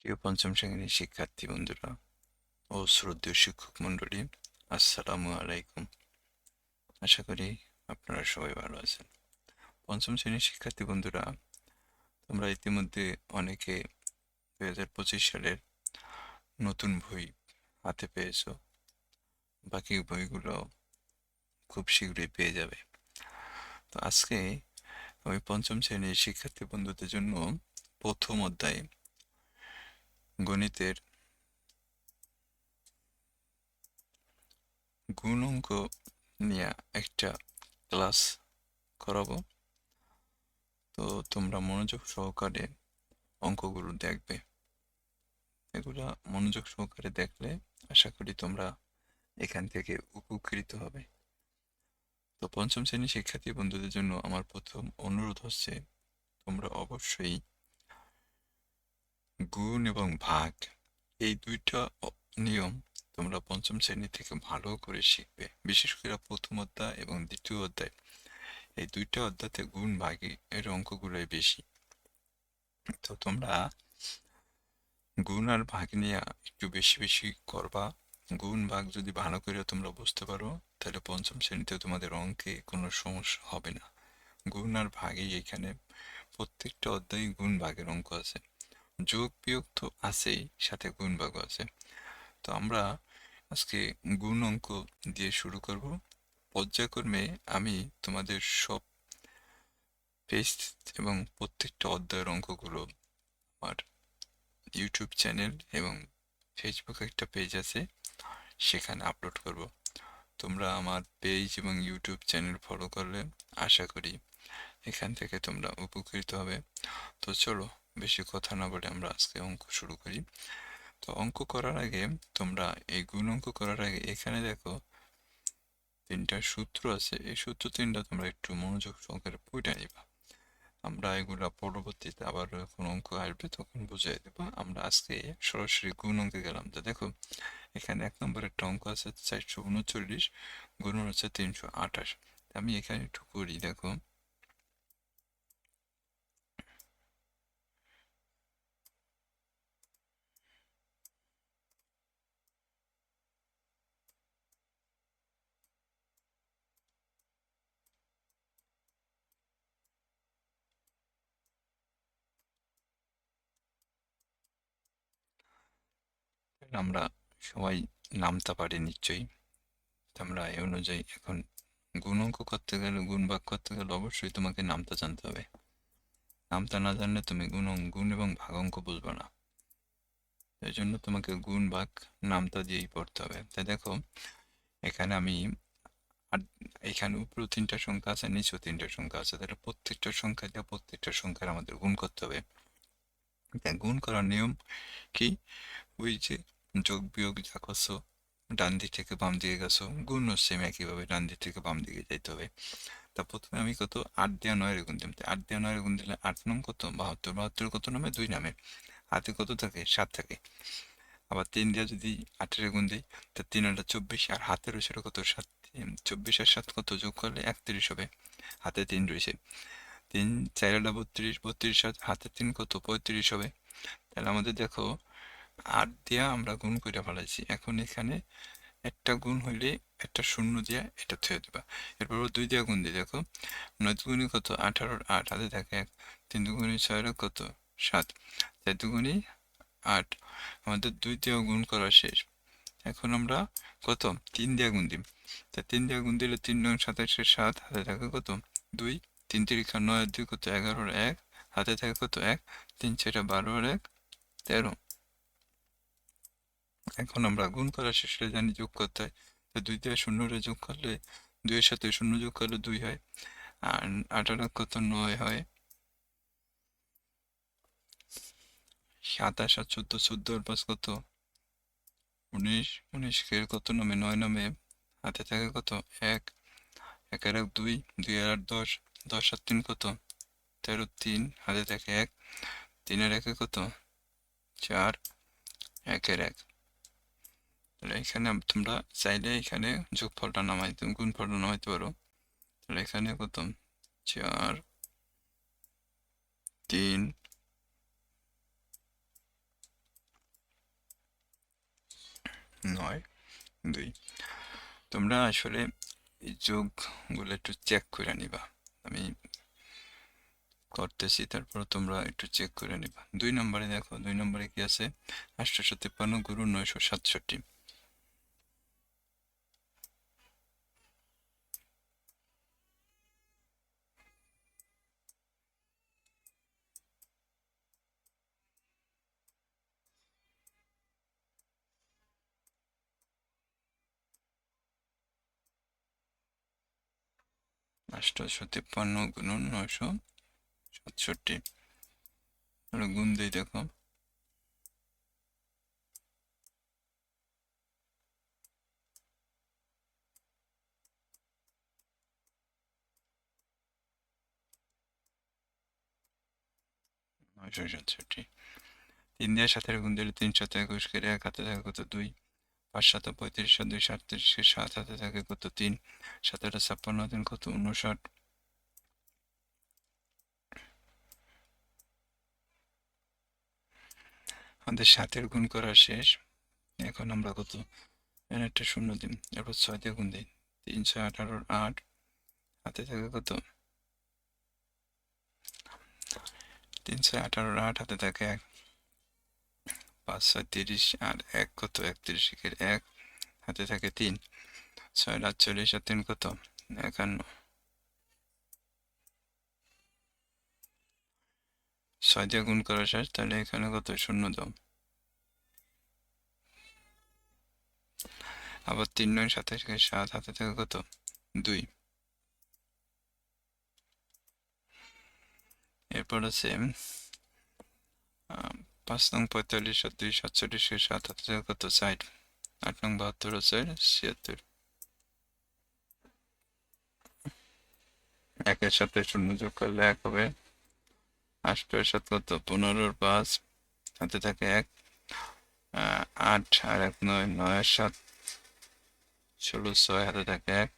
প্রিয় পঞ্চম শ্রেণির শিক্ষার্থী বন্ধুরা ও শ্রদ্ধেয় শিক্ষক মণ্ডলী, আসসালামু আলাইকুম। আশা করি আপনারা সবাই ভালো আছেন। পঞ্চম শ্রেণির শিক্ষার্থী বন্ধুরা, তোমরা ইতিমধ্যে অনেকে দুই হাজার পঁচিশ সালের নতুন বই হাতে পেয়েছ। বাকি বইগুলো খুব শীঘ্রই পেয়ে যাবে। তো আজকে আমি পঞ্চম শ্রেণির শিক্ষার্থী বন্ধুদের জন্য প্রথম অধ্যায় গণিতের গুণ অঙ্ক নিয়ে একটা ক্লাস করাবো। তো তোমরা মনোযোগ সহকারে অঙ্কগুলো দেখবে। এগুলা মনোযোগ সহকারে দেখলে আশা করি তোমরা এখান থেকে উপকৃত হবে। তো পঞ্চম শ্রেণির শিক্ষার্থী বন্ধুদের জন্য আমার প্রথম অনুরোধ হচ্ছে, তোমরা অবশ্যই গুণ এবং ভাগ। এই দুইটা নিয়ম তোমরা পঞ্চম শ্রেণি থেকে ভালো করে শিখবে। বিশেষ করে প্রথম অধ্যায় এবং দ্বিতীয় অধ্যায়। এই দুইটা অধ্যায়তে গুণ ভাগে এর অঙ্কগুলোই বেশি। তো তোমরা গুণ আর ভাগ নিয়ে একটু বেশি বেশি করবা। গুণ ভাগ যদি ভালো করে তোমরা বুঝতে পারো, তাহলে পঞ্চম শ্রেণীতে তোমাদের অঙ্কে কোনো সমস্যা হবে না। গুণ আর ভাগই এখানে প্রত্যেকটা অধ্যায়ে গুণ ভাগের অঙ্ক আছে। যোগ বিয়োগ তো আছেই, সাথে গুণ ভাগও আছে। তো আমরা আজকে গুণ অঙ্ক দিয়ে শুরু করব। পর্যায়ক্রমে আমি তোমাদের সব পেজ এবং প্রত্যেকটা অধ্যায়ের অঙ্কগুলো আমার ইউটিউব চ্যানেল এবং ফেসবুক একটা পেজ আছে, সেখানে আপলোড করব। তোমরা আমার পেজ এবং ইউটিউব চ্যানেল ফলো করলে আশা করি এখান থেকে তোমরা উপকৃত হবে। তো চলো বেশি কথা না বলে আমরা আজকে অঙ্ক শুরু করি। তো অঙ্ক করার আগে তোমরা এই গুণ অঙ্ক করার আগে এখানে দেখো তিনটা সূত্র আছে। এই সূত্র তিনটা তোমরা একটু মনোযোগ সহকারে পড়ে নিবা। আমরা এগুলা পরবর্তীতে আবার যখন অঙ্ক আসবে তখন বুঝিয়ে দেবো। আমরা আজকে সরাসরি গুণ অঙ্কে গেলাম। তো দেখো, এখানে এক নম্বরের একটা অঙ্ক আছে চারশো উনচল্লিশ, গুণ হচ্ছে তিনশো আঠাশ। আমি এখানে একটু করি, দেখো। আমরা সবাই নামতে পারি নিশ্চয়ই। আমরা এই অনুযায়ী এখন গুণ অঙ্ক করতে গেলে, গুণ ভাগ করতে গেলে অবশ্যই তোমাকে নামতে জানতে হবে। নামতা না জানলে তুমি গুণ গুণ এবং ভাগ অঙ্ক বুঝবে না। এই জন্য তোমাকে গুণ, ভাগ, নামতা দিয়েই পড়তে হবে। তাই দেখো, এখানে আমি এখানে উপরেও তিনটা সংখ্যা আছে, নিচেও তিনটা সংখ্যা আছে। তাহলে প্রত্যেকটা সংখ্যা দিয়ে প্রত্যেকটা সংখ্যার আমাদের গুণ করতে হবে। গুণ করার নিয়ম কি? ওই যে যোগ বিয়োগ যা করছ, ডান দিক থেকে বাম দিকে গেছো গুণও সেম একইভাবে ডান দিক থেকে বাম দিকে যাইতে হবে। তা প্রথমে আমি কত? আট দেওয়া নয় গুণ দিলাম। আট দেওয়া নয় গুণ দিলে আট নাম কত? বাহাত্তর। বাহাত্তর কত নামে? দুই নামে। হাতে কত থাকে? সাত থাকে। আবার তিন দিয়ে যদি আটের গুণ দিই, তা তিন আটা চব্বিশ। আর হাতের রয়েছে কত? সাত। চব্বিশ আর সাত কত? যোগ করলে একত্রিশ হবে। হাতে তিন রয়েছে। তিন, চার আটা বত্রিশ। বত্রিশ হাতে তিন কত? পঁয়ত্রিশ হবে। তাহলে আমাদের দেখো আট দিয়া আমরা গুণ করে ফেলাইছি। এখন এখানে একটা গুণ হইলে একটা শূন্য দিয়া এটা থুয়ে দিবা। এরপর দুই দিয়া গুণ দিয়ে দেখো। নয় দুগুণি কত? আঠারোর আট। হাতে থাকে এক, তিন দুগুণি ছয়ের কত? সাত। চার দুগুণি আট। আমাদের দুই দিয়া গুণ করা শেষ। এখন আমরা কত? তিন দিয়া গুণ দিই। তা তিন দিয়া গুণ দিলে তিন নয় সাতাশে সাত। হাতে থাকে কত? দুই। তিন তিরিখা নয় দুই কত? এগারোর এক। হাতে থাকে কত? এক। তিন ছয়টা বারোর এক। তেরো। এখন আমরা গুণ করা শেষে জানি যোগ করতে হয়। তো দুই দিয়ে শূন্যরে যোগ করলে দুইয়ের সাথে শূন্য যোগ করলে দুই হয়। আর আঠারো কত নয় হয়? সাতাশ আর চোদ্দ চোদ্দ পাঁচ কত? উনিশ। উনিশ কে কত নামে? নয় নামে। হাতে থাকে কত? এক। এক আর এক দুই। দুই আর আট দশ। দশ আর তিন কত? তেরো তিন। হাতে থাকে এক। তিনের একে কত? চার। একের এক। এখানে তোমরা চাইলে এখানে যোগ যোগফলটা নামাইতে গুণফলটা নামাইতে পারো। তাহলে এখানে কত চার, তিন, নয়, দুই। তোমরা আসলে যোগগুলো একটু চেক করে নিবা। আমি করতেছি, তারপর তোমরা একটু চেক করে নিবা। দুই নম্বরে দেখো, দুই নম্বরে কি আছে? আটশোশো তিপ্পান্ন গুরু নয়শো সাতষট্টি। আটশোশো তিপ্পান্ন গুণন নয়শো, সাতষট্টি। তাহলে গুণ দিই, দেখো। নয়শো সাতষট্টি। তিন দিয়ে সাতের গুণ দিলে তিনশত একুশ কেটে এক হাতে থাকে কত দুই। পাঁচ সাত পঁয়ত্রিশ দুই সাতত্রিশকে সাত হাতে থাকে কত তিন সাতেরটা ছাপ্পান্ন, তিন কত উনষাট আমাদের সাতের গুণ করা শেষ। এখন আমরা কত? একটা শূন্য দিন, এরপর ছয় দিয়ে গুণ দিই তিন, ছয় আঠারোর আট। হাতে থাকে কত? তিন, ছয় আঠারোর আট, হাতে থাকে এক। পাঁচ, ছয়, তিরিশ আর এক কত? একত্রিশ একের এক, হাতে থাকে তিন, ছয় আটচল্লিশ আর তিন কত? একান্ন। ছয় দিয়ে গুণ করা শেষ তাহলে এখানে কত? শূন্য দাও। আবার তিন নয়, সাতাশ সাত, হাতে থেকে কত? দুই। এরপর আছে পাঁচ নং পঁয়তাল্লিশ দুই সাতচল্লিশ থেকে সাত হাতে থেকে কত ষাট, আট নং বাহাত্তর ও ছিয়াত্তর। একের সাথে শূন্য যোগ করলে এক হবে। আটের সাথে কত? পনেরোর পাঁচ হাতে থাকে এক। আট আর এক নয় নয়, সাত। ষোলো, ছয়, হাতে থাকে এক।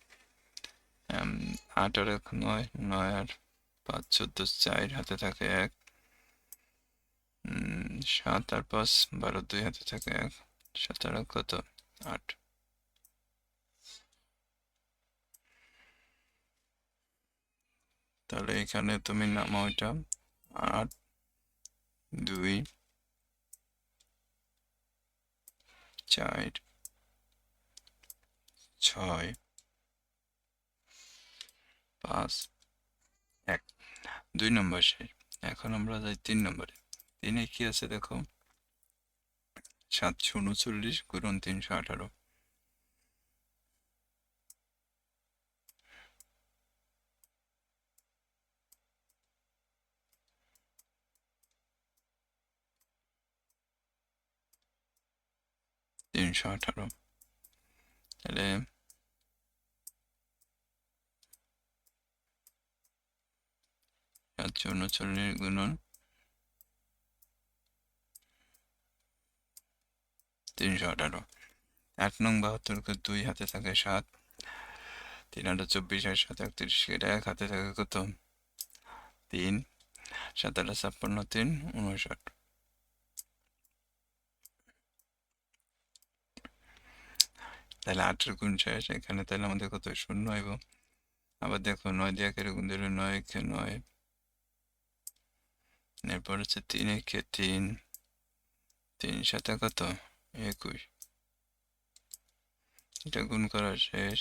আট আর এক নয় নয় আর পাঁচ, চোদ্দ, চার, হাতে থাকে এক। সাত, আর পাঁচ, বারো, দুই হাতে থাকে এক সাত আর কত? আট। তাহলে এখানে তুমি নামো ওইটা আট, দুই, চার, ছয়, পাঁচ, এক। দুই নম্বর শেষ। এখন আমরা যাই তিন নম্বরে। তিনে কি আছে দেখো? সাতশো উনচল্লিশ গুণন তিনশো আঠারো। তিনশো আঠারো। তাহলে সাতশো উনচল্লিশ গুণন তিনশো আঠারো। আট নং বাহাত্তরকে দুই হাতে থাকে সাত, তিন আটা চব্বিশ আর সাত একত্রিশ, এটা এক হাতে থাকে কত? তিন, সাত আটা ছাপ্পান্ন, তিন, উনষাট। তাহলে আটের গুণ শেষ এখানে তাহলে আমাদের কত? শূন্য হইব। আবার দেখো, নয় দিয়ে একের গুণ দিলে নয়, একে নয়। এরপর হচ্ছে তিন একে তিন তিন সাথে কত? একুশ। এটা গুণ করা শেষ।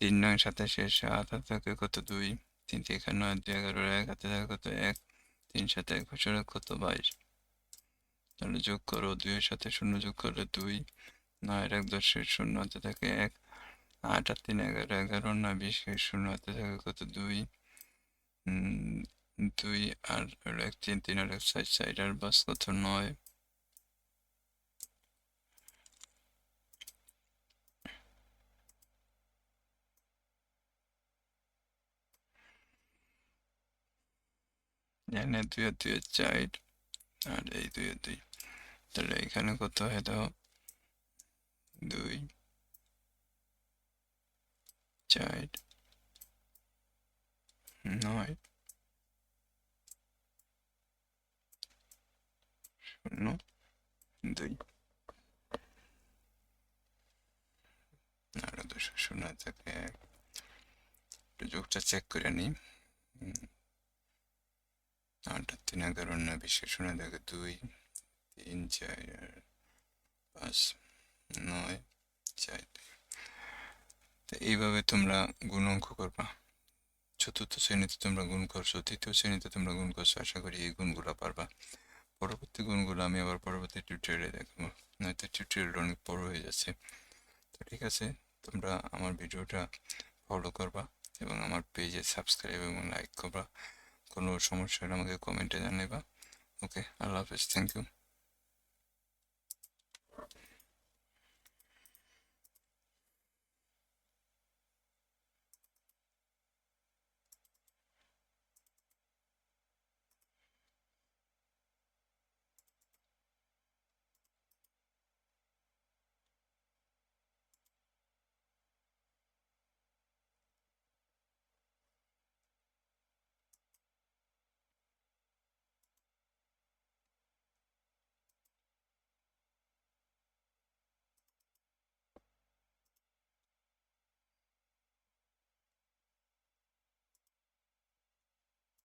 তিন নয় সাথে শেষ, সাত হাতে থাকে কত দুই। তিন থেকে নয়, দুই এগারো, এক হাতে থাকে কত এক। তিন সাথে এক বছরের কত বাইশ। তাহলে যোগ করো, দুইয়ের সাথে শূন্য যোগ করলে দুই। নয়ের এক দশের শূন্য হাতে থাকে এক। আট আর তিন এগারো এগারো নয় বিশ শূন্য হাতে থাকে কত দুই। দুই আর এক তিন তিন আর এক সাইড সাইড আর বাস কত নয়। এখানে দুই আর দুই চার আর এই দুই আর দুই। তাহলে এখানে কত হয় দাও? দুই। চার। নয়। শূন্য। দুই। শূন্য থাকে এক। একটু যোগটা চেক করে নিই। আট আর তিন এগারো নয় বিশে শূন্য থাকে দুই, তিন, চার, পাঁচ, নয়, চার। তো এইভাবে তোমরা গুণ অঙ্ক করবা। চতুর্থ শ্রেণীতে তোমরা গুণ করছ, তৃতীয় শ্রেণীতে তোমরা গুণ করছ, আশা করি এই গুণগুলো পারবা। পরবর্তী গুণগুলো আমি আবার পরবর্তী টিউটোরিয়ালে দেখব, নয়তো টিউটোরিয়াল অনেক বড় হয়ে যাচ্ছে। তো ঠিক আছে, তোমরা আমার ভিডিওটা ফলো করবা এবং আমার পেজে সাবস্ক্রাইব এবং লাইক করবা। কোনো সমস্যা হলে আমাকে কমেন্টে জানাবা ওকে আল্লাহ হাফেজ থ্যাংক ইউ